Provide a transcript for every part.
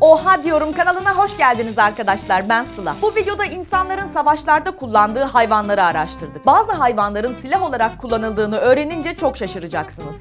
Oha diyorum kanalına hoş geldiniz arkadaşlar ben Sıla. Bu videoda insanların savaşlarda kullandığı hayvanları araştırdık. Bazı hayvanların silah olarak kullanıldığını öğrenince çok şaşıracaksınız.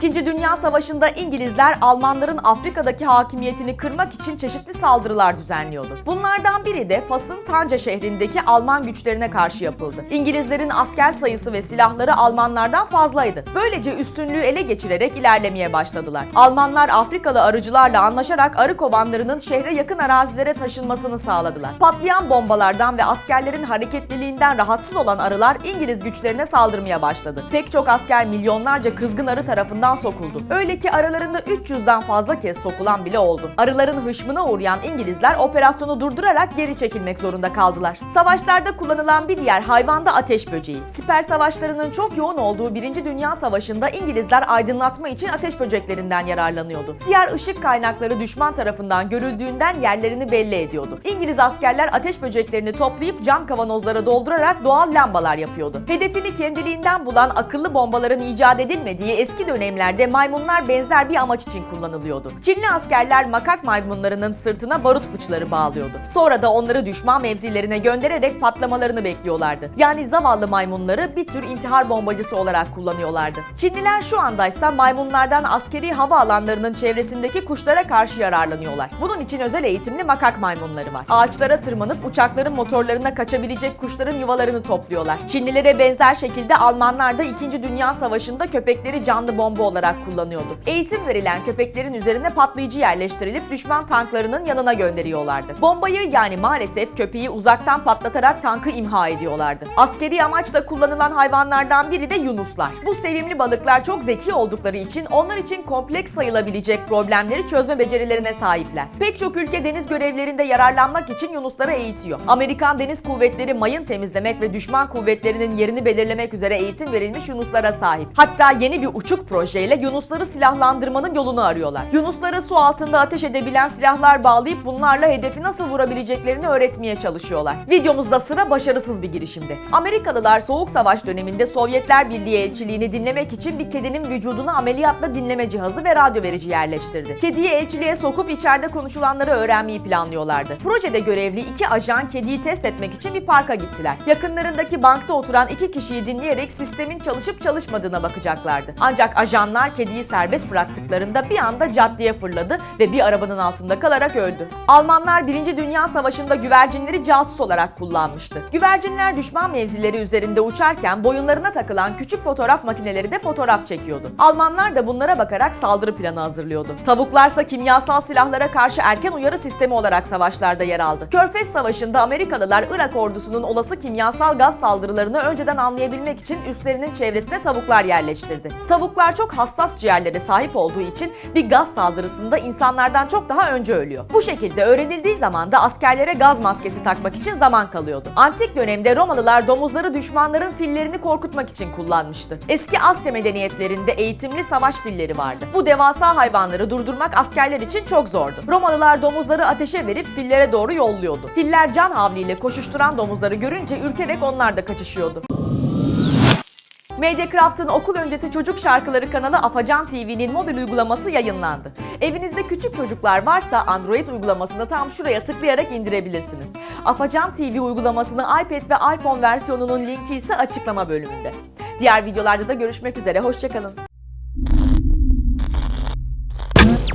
İkinci Dünya Savaşı'nda İngilizler Almanların Afrika'daki hakimiyetini kırmak için çeşitli saldırılar düzenliyordu. Bunlardan biri de Fas'ın Tanca şehrindeki Alman güçlerine karşı yapıldı. İngilizlerin asker sayısı ve silahları Almanlardan fazlaydı. Böylece üstünlüğü ele geçirerek ilerlemeye başladılar. Almanlar Afrikalı arıcılarla anlaşarak arı kovanlarının şehre yakın arazilere taşınmasını sağladılar. Patlayan bombalardan ve askerlerin hareketliliğinden rahatsız olan arılar İngiliz güçlerine saldırmaya başladı. Pek çok asker milyonlarca kızgın arı tarafından sokuldu. Öyle ki aralarında 300'den fazla kez sokulan bile oldu. Arıların hışmına uğrayan İngilizler operasyonu durdurarak geri çekilmek zorunda kaldılar. Savaşlarda kullanılan bir diğer hayvan da ateş böceği. Siper savaşlarının çok yoğun olduğu 1. Dünya Savaşı'nda İngilizler aydınlatma için ateş böceklerinden yararlanıyordu. Diğer ışık kaynakları düşman tarafından görüldüğünden yerlerini belli ediyordu. İngiliz askerler ateş böceklerini toplayıp cam kavanozlara doldurarak doğal lambalar yapıyordu. Hedefini kendiliğinden bulan akıllı bombaların icat edilmediği eski dönemlerde maymunlar benzer bir amaç için kullanılıyordu. Çinli askerler makak maymunlarının sırtına barut fıçları bağlıyordu. Sonra da onları düşman mevzilerine göndererek patlamalarını bekliyorlardı. Yani zavallı maymunları bir tür intihar bombacısı olarak kullanıyorlardı. Çinliler şu andaysa maymunlardan askeri hava alanlarının çevresindeki kuşlara karşı yararlanıyorlar. Bunun için özel eğitimli makak maymunları var. Ağaçlara tırmanıp uçakların motorlarına kaçabilecek kuşların yuvalarını topluyorlar. Çinlilere benzer şekilde Almanlar da 2. Dünya Savaşı'nda köpekleri canlı bomba olarak kullanıyordu. Eğitim verilen köpeklerin üzerine patlayıcı yerleştirilip düşman tanklarının yanına gönderiyorlardı. Bombayı yani maalesef köpeği uzaktan patlatarak tankı imha ediyorlardı. Askeri amaçla kullanılan hayvanlardan biri de yunuslar. Bu sevimli balıklar çok zeki oldukları için onlar için kompleks sayılabilecek problemleri çözme becerilerine sahipler. Pek çok ülke deniz görevlerinde yararlanmak için yunusları eğitiyor. Amerikan Deniz Kuvvetleri mayın temizlemek ve düşman kuvvetlerinin yerini belirlemek üzere eğitim verilmiş yunuslara sahip. Hatta yeni bir uçuk projeyle yunusları silahlandırmanın yolunu arıyorlar. Yunuslara su altında ateş edebilen silahlar bağlayıp bunlarla hedefi nasıl vurabileceklerini öğretmeye çalışıyorlar. Videomuzda sıra başarısız bir girişimde. Amerikalılar Soğuk Savaş döneminde Sovyetler Birliği elçiliğini dinlemek için bir kedinin vücuduna ameliyatla dinleme cihazı ve radyo verici yerleştirdi. Kediyi elçiliğe sokup içeride konuşulanları öğrenmeyi planlıyorlardı. Projede görevli iki ajan kediyi test etmek için bir parka gittiler. Yakınlarındaki bankta oturan iki kişiyi dinleyerek sistemin çalışıp çalışmadığına bakacaklardı. Ancak ajanlar kediyi serbest bıraktıklarında bir anda caddeye fırladı ve bir arabanın altında kalarak öldü. Almanlar 1. Dünya Savaşı'nda güvercinleri casus olarak kullanmıştı. Güvercinler düşman mevzileri üzerinde uçarken boyunlarına takılan küçük fotoğraf makineleri de fotoğraf çekiyordu. Almanlar da bunlara bakarak saldırı planı hazırlıyordu. Tavuklarsa kimyasal silahlara karşı erken uyarı sistemi olarak savaşlarda yer aldı. Körfez Savaşı'nda Amerikalılar Irak ordusunun olası kimyasal gaz saldırılarını önceden anlayabilmek için üslerinin çevresine tavuklar yerleştirdi. Tavuklar çok hassas ciğerlere sahip olduğu için bir gaz saldırısında insanlardan çok daha önce ölüyor. Bu şekilde öğrenildiği zaman da askerlere gaz maskesi takmak için zaman kalıyordu. Antik dönemde Romalılar domuzları düşmanların fillerini korkutmak için kullanmıştı. Eski Asya medeniyetlerinde eğitimli savaş filleri vardı. Bu devasa hayvanları durdurmak askerler için çok zordu. Romalılar domuzları ateşe verip fillere doğru yolluyordu. Filler can havliyle koşuşturan domuzları görünce ürkerek onlar da kaçışıyordu. Mediacraft'ın okul öncesi çocuk şarkıları kanalı Afacan TV'nin mobil uygulaması yayınlandı. Evinizde küçük çocuklar varsa Android uygulamasını tam şuraya tıklayarak indirebilirsiniz. Afacan TV uygulamasını iPad ve iPhone versiyonunun linki ise açıklama bölümünde. Diğer videolarda da görüşmek üzere, hoşçakalın.